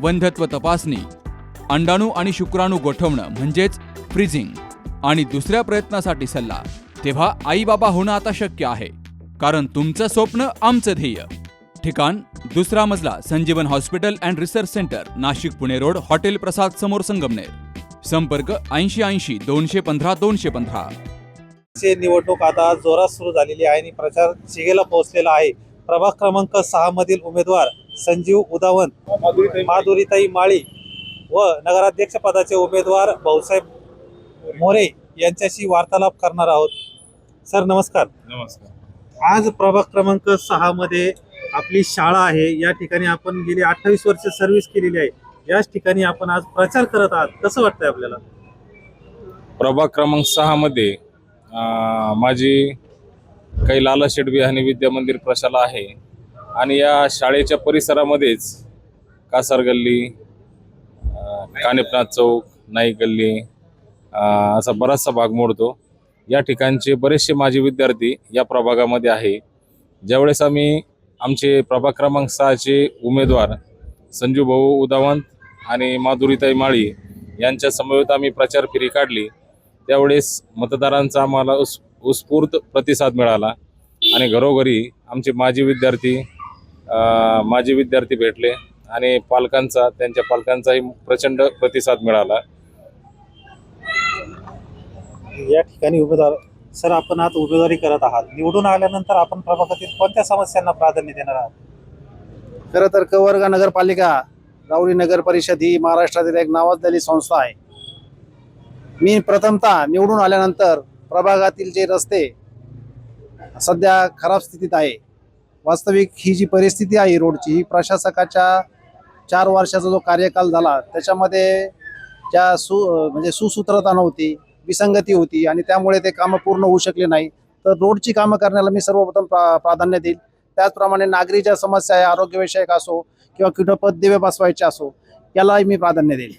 वंध्यत्व तपासणी अंडाणू आणि शुक्राणू गोठवणं म्हणजेच फ्रीझिंग आणि दुसऱ्या प्रयत्नासाठी सल्ला तेव्हा आई बाबा होणं आता शक्य आहे कारण तुमचं स्वप्न आमचं ध्येय. ठिकाण दुसरा मजला Sanjeevan hospital and research centre Nashik Pune road hotel Prasad समोर संगमनेर. संपर्क ऐंशी ऐंशी दोनशे पंधरा दोनशे पंधरा. ची निवडणूक आता जोरात सुरू झालेली आहे आणि प्रचार शिगेला पोहोचलेला आहे. प्रभाग क्रमांक सहा मधील उमेदवार संजीव उदावंत माधुरीताई माळी व नगराध्यक्ष पदाचे उमेदवार भाऊसाहेब मोरे यांच्याशी वार्तालाप करणार आहोत. सर नमस्कार. नमस्कार. आज प्रभाग क्रमांक सहा मध्ये आपली शाळा आहे. या ठिकाणी आपण गेली अठ्ठावीस वर्ष सर्व्हिस केलेली आहे. याच ठिकाणी आपण आज प्रचार करत आहात. कसं वाटतंय आपल्याला? प्रभाग क्रमांक सहा मध्ये माझी काही लाला शेठ बिहानी विद्या मंदिर प्रशाला आहे. आणि या शाळेच्या परिसरामध्येच कासार गल्ली कानेपनाथ चौक नाईक गल्ली असा बराचसा भाग मोडतो. या ठिकाणचे बरेचसे माझे विद्यार्थी या प्रभागामध्ये आहे. ज्यावेळेस आम्ही आमचे प्रभाग क्रमांक सहाचे उमेदवार संजू भाऊ उदावंत आणि माधुरीताई माळी यांच्या समवेत आम्ही प्रचार फेरी काढली. त्यावेळेस मतदारांचा आम्हाला उस उत्स्फूर्त प्रतिसाद मिळाला आणि घरोघरी आमचे माजी विद्यार्थी माजी विद्यार्थी भेटले आणि पालकांचा त्यांच्या पालकांचाही प्रचंड प्रतिसाद मिळाला. या ठिकाणी उमेदवार सर आपण आता उमेदवारी करत आहात. निवडून आल्यानंतर आपण प्रभागातील कोणत्या समस्यांना प्राधान्य देणार आहात? खरं तर कवर्गा नगरपालिका राऊरी नगर परिषद ही महाराष्ट्रातील एक नावाजलेली संस्था आहे. मी प्रथमतः निवडून आल्यानंतर प्रभागातील जे रस्ते सध्या खराब स्थितीत आहे वास्तविक ही जी परिस्थिती आहे रोडची ही प्रशासकाच्या चार वर्षाचा जो कार्यकाल झाला त्याच्यामध्ये ज्या सु म्हणजे सुसूत्रता नव्हती विसंगती होती आणि त्यामुळे ते कामं पूर्ण होऊ शकले नाही. तर रोडची कामं करण्याला मी सर्वप्रथम प्रा प्राधान्य देईल. त्याचप्रमाणे नागरी ज्या समस्या आहे आरोग्यविषयक असो किंवा कुठं पददिवे बसवायचे असो यालाही मी प्राधान्य देईल.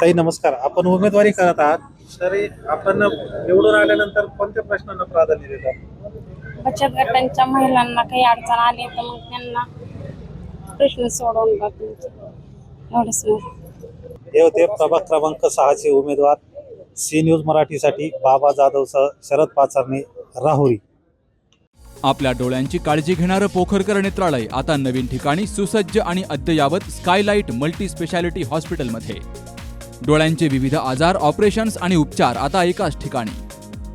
ताई नमस्कार. आपण उमेदवारी करत आहात. तरी आपण निवडून आल्यानंतर कोणत्या प्रश्नांना प्राधान्य देतात? बचत गटांच्या महिलांना काही अडचण आली तर मग त्यांना प्रश्न सोडवून टाकायचे एवढंच हे होते प्रभाग क्रमांक सहाचे उमेदवार. सी न्यूज मराठीसाठी बाबा जाधवसह शरद पाचारणे राहुरी. आपल्या डोळ्यांची काळजी घेणारं पोखरकर नेत्रालय आता नवीन ठिकाणी सुसज्ज आणि अद्ययावत स्कायलाइट मल्टी स्पेशालिटी हॉस्पिटलमध्ये. डोळ्यांचे विविध आजार ऑपरेशन्स आणि उपचार आता एकाच ठिकाणी.